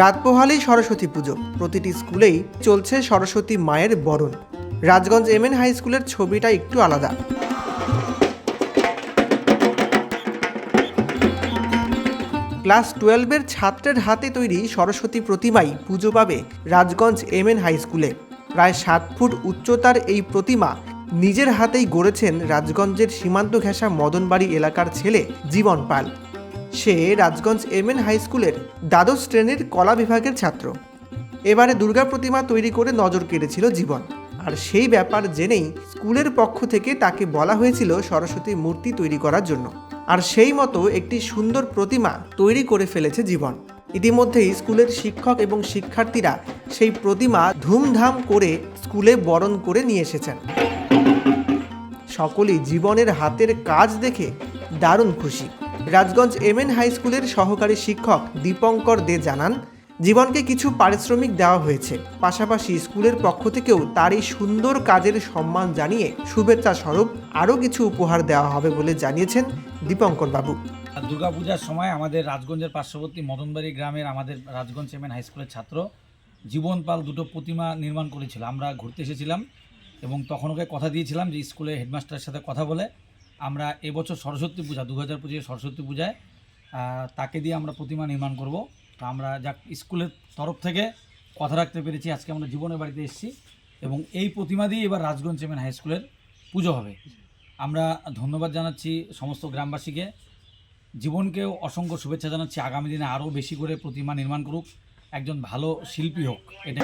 রাত পোহালেই সরস্বতী পুজো। প্রতিটি স্কুলেই চলছে সরস্বতী মায়ের বরণ। রাজগঞ্জ এম এন হাই স্কুলের ছবিটা একটু আলাদা। ক্লাস টুয়েলভের ছাত্রের হাতে তৈরি সরস্বতী প্রতিমাই পুজো পাবে রাজগঞ্জ এম এন হাই স্কুলে। প্রায় সাত ফুট উচ্চতার এই প্রতিমা নিজের হাতেই গড়েছেন রাজগঞ্জের সীমান্ত ঘেঁষা মদনবাড়ি এলাকার ছেলে জীবন পাল। সে রাজগঞ্জ এম এন হাই স্কুলের দ্বাদশ শ্রেণির কলা বিভাগের ছাত্র। এবারে দুর্গা প্রতিমা তৈরি করে নজর কেড়েছিল জীবন। আর সেই ব্যাপার জেনেই স্কুলের পক্ষ থেকে তাকে বলা হয়েছিল সরস্বতী মূর্তি তৈরি করার জন্য। আর সেই মতো একটি সুন্দর প্রতিমা তৈরি করে ফেলেছে জীবন। ইতিমধ্যেই স্কুলের শিক্ষক এবং শিক্ষার্থীরা সেই প্রতিমা ধুমধাম করে স্কুলে বরণ করে নিয়ে এসেছেন। সকলেই জীবনের হাতের কাজ দেখে দারুণ খুশি। রাজগঞ্জ এম এন হাই স্কুলের সহকারী শিক্ষক দীপঙ্কর দে জানান, জীবনকে কিছু পারিশ্রমিক দেওয়া হয়েছে। পাশাপাশি স্কুলের পক্ষ থেকেও তার এই সুন্দর কাজের সম্মান জানিয়ে শুভেচ্ছা স্বরূপ আরও কিছু উপহার দেওয়া হবে বলে জানিয়েছেন দীপঙ্কর বাবু দুর্গাপূজার সময় আমাদের রাজগঞ্জের পার্শ্ববর্তী মদনবাড়ি গ্রামের আমাদের রাজগঞ্জ এমএন হাই স্কুলের ছাত্র জীবন পাল দুটো প্রতিমা নির্মাণ করেছিল। আমরা ঘুরতে এসেছিলাম এবং তখন ওকে কথা দিয়েছিলাম যে স্কুলে হেডমাস্টারের সাথে কথা বলে আমরা এবছর সরস্বতী পূজা দু হাজার পঁচিশে সরস্বতী পূজায় তাকে দিয়ে আমরা প্রতিমা নির্মাণ করব। তো আমরা যাক, স্কুলের তরফ থেকে কথা রাখতে পেরেছি, আজকে আমরা জীবনের বাড়িতে এসেছি এবং এই প্রতিমা দিয়ে এবার রাজগঞ্জ এমএন হাই স্কুলের পুজো হবে। আমরা ধন্যবাদ জানাচ্ছি সমস্ত গ্রামবাসীকে। জীবনকেও অসংখ্য শুভেচ্ছা জানাচ্ছি। আগামী দিনে আরও বেশি করে প্রতিমা নির্মাণ করুক। একজন ভালো শিল্পী হোক এটা